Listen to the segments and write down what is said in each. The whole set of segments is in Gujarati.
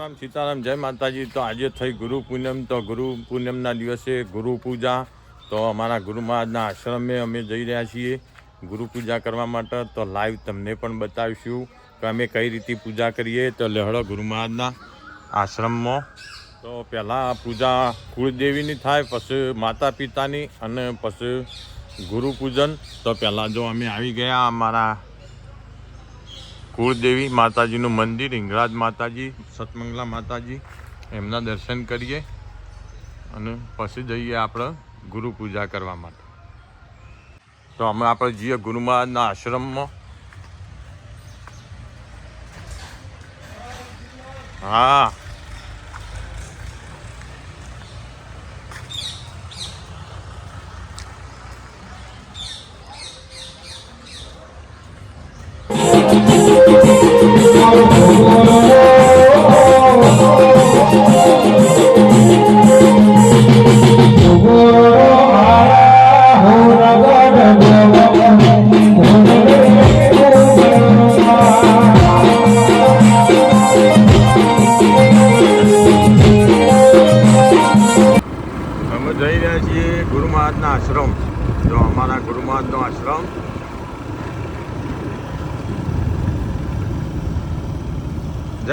રામ સીતારામ, જય માતાજી. તો આજે થઈ ગુરુ પૂનમ. તો ગુરુ પૂનમના દિવસે ગુરુ પૂજા. તો અમારા ગુરુ મહારાજના આશ્રમે અમે જઈ રહ્યા છીએ ગુરુ પૂજા કરવા માટે. તો લાઈવ તમને પણ બતાવીશું કે અમે કઈ રીતે પૂજા કરીએ. તો લહેડો ગુરુ મહારાજના આશ્રમમાં. તો પહેલાં પૂજા કુળદેવીની થાય, પછી માતા પિતાની અને પછી ગુરુ પૂજન. તો પહેલાં જો અમે આવી ગયા અમારા કુળદેવી માતાજીનું મંદિર, હિંગળાજ માતાજી, સતમંગલા માતાજી, એમના દર્શન કરીએ અને પછી જઈએ આપણે ગુરુ પૂજા કરવા માટે. તો અમે આપણે જઈએ ગુરુ મહારાજના આશ્રમમાં. હા.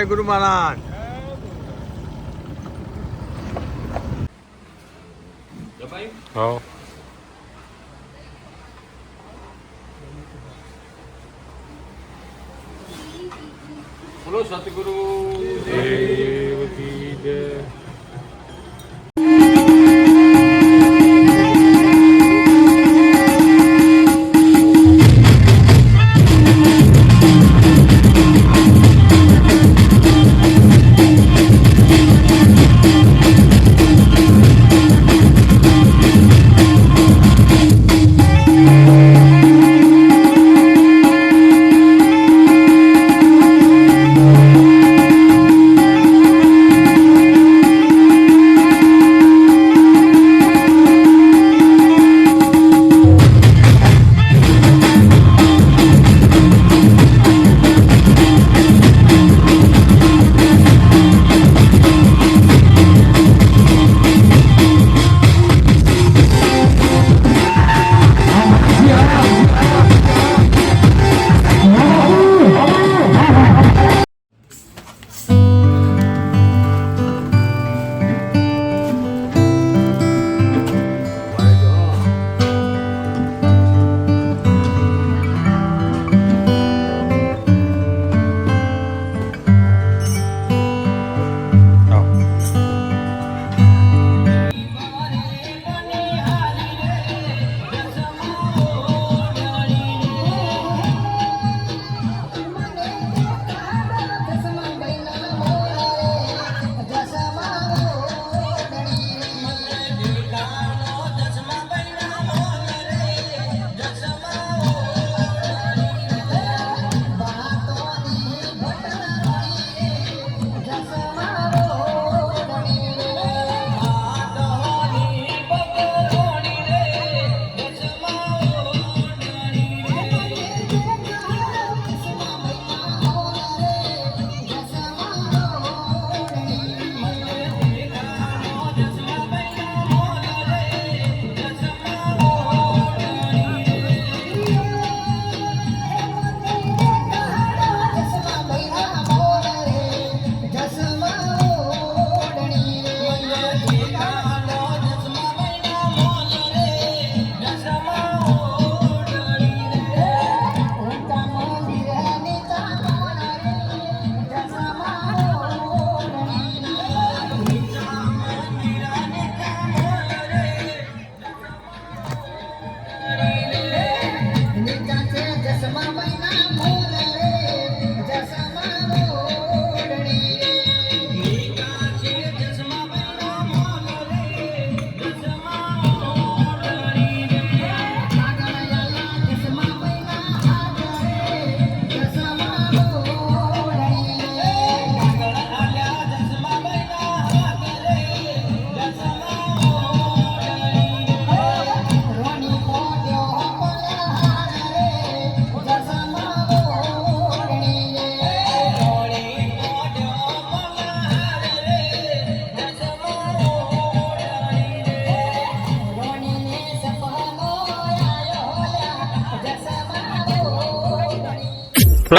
જય ગુરુ મહારાજ હા બોલો સતગુરુ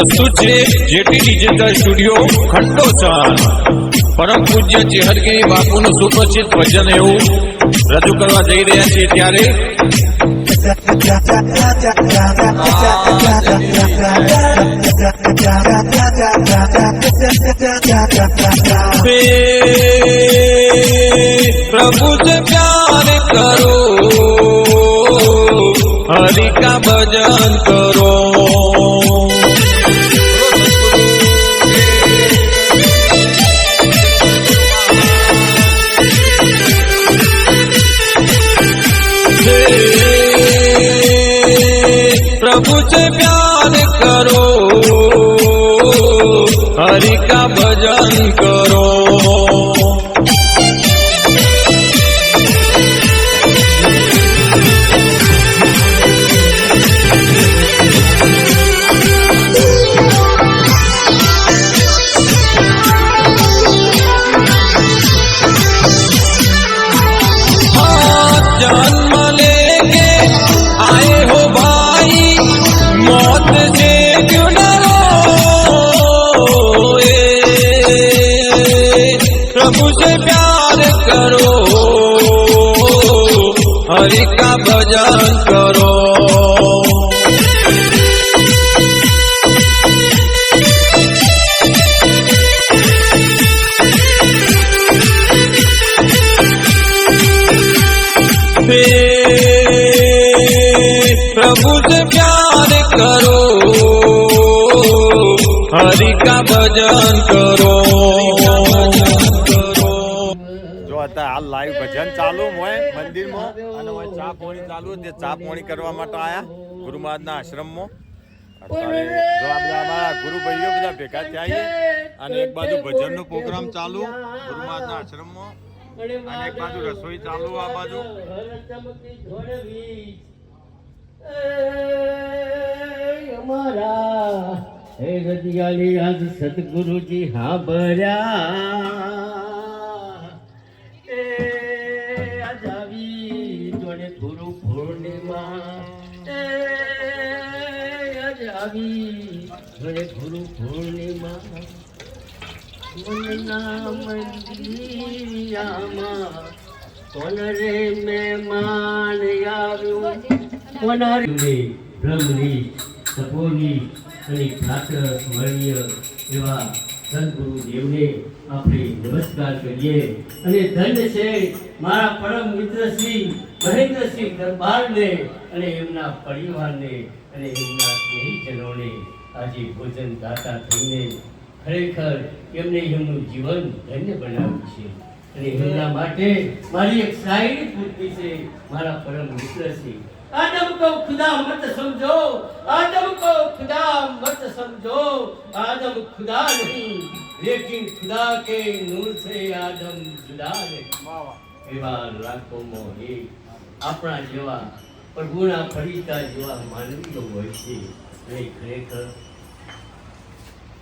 પ્રસ્તુત છે જેટી ડિજિટલ સ્ટુડિયો ખટ્ટો ચાંદ પરમ પૂજ્ય ચેહરગીરી બાપુનું સુપ્રસિદ્ધ ભજન એવું રજૂ કરવા જઈ રહ્યા છીએ ત્યારે પ્રભુ પ્યાર કરો હરિ કા ભજન કરો. प्रभु से प्यार करो हरि का भजन करो प्यार करो। हरि का भजन करो। प्रभु से प्यार करो। हरि का भजन करो। ચાલુ હોય મંદિરમાં. અને હોય ચા પોણી ચાલુ તે ચા પોણી કરવા માટે આયા ગુરુ મહારાજના આશ્રમમાં. ગુરુ ભાઈઓ બધા ભેગા થયા અને એક બાજુ ભજનનો પ્રોગ્રામ ચાલુ ગુરુ મહારાજના આશ્રમમાં અને એક બાજુ રસોઈ ચાલુ આ બાજુ. અમારા હે આજ સદગુરુજી હા ભર્યા આવી. જોડે ગુરુ પૂર્ણિમા. મનના મંદિરિયામાં કોણ મહેમાન આવ્યું કોણ બ્રહ્મની તપોની અને ઠાકર સ્મરણીય એવા સદગુરુ દેવને આપણે નમસ્કાર કરીએ. અને ધન્ય છે મારા પરમ મિત્ર શ્રી મહેન્દ્રસિંહ દરબારને અને એમના પરિવારને અને એમના સ્નેહીજનોને આજે ભોજન દાતા થઈને ખરેખર એમને એમનું જીવન ધન્ય બનાવ્યું છે. અને એમના માટે મારી એક સાહેબ પૂરતી છે. મારા પરમ મિત્ર છે. આદમ કો ખુદા મત સમજો. આદમ કો ખુદા મત સમજો. આદમ ખુદા નહીં. લેકિન ખુદા કે નૂર સે આદમ જુદા નહીં એવા લાખો મોહી આપણા જેવા પ્રભુના ફરીતા જેવા માનવીઓ હોય છે અને ખરેખર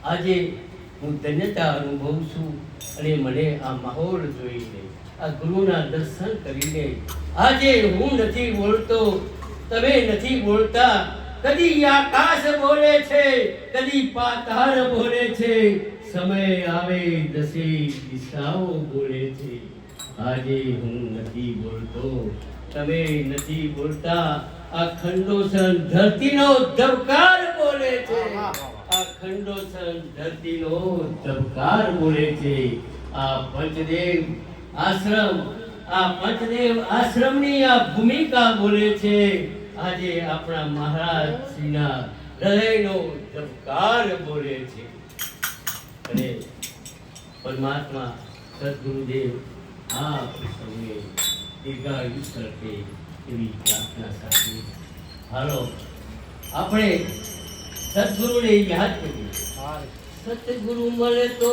આજે હું ધન્યતા અનુભવું છું અને મને આ માહોલ જોઈને, આ ગુરુના દર્શન કરીને આજે હું નથી બોલતો, તમે નથી બોલતા, કદી આકાશ બોલે છે, કદી પાતાળ બોલે છે, સમય આવે દસે દિશાઓ બોલે છે, આજે હું નથી બોલતો તમે નથી બોલતા આ ખંડોસન ધરતીનો ધબકાર બોલે છે. આ ખંડોસન ધરતીનો ધબકાર બોલે છે. આ પંચદેવ આશ્રમ આ પંચદેવ આશ્રમની આ ભૂમિકા બોલે છે. આજે આપણા મહારાજ શ્રીના હૃદયનો ધબકાર બોલે છે. અને પરમાત્મા સદગુરુદેવ આ સૌને દીર્ઘાયુષ કરશે એવી પ્રાર્થના સાથે હાલો આપણે સદગુરુને યાદ કરીએ. સદગુરુ મળે તો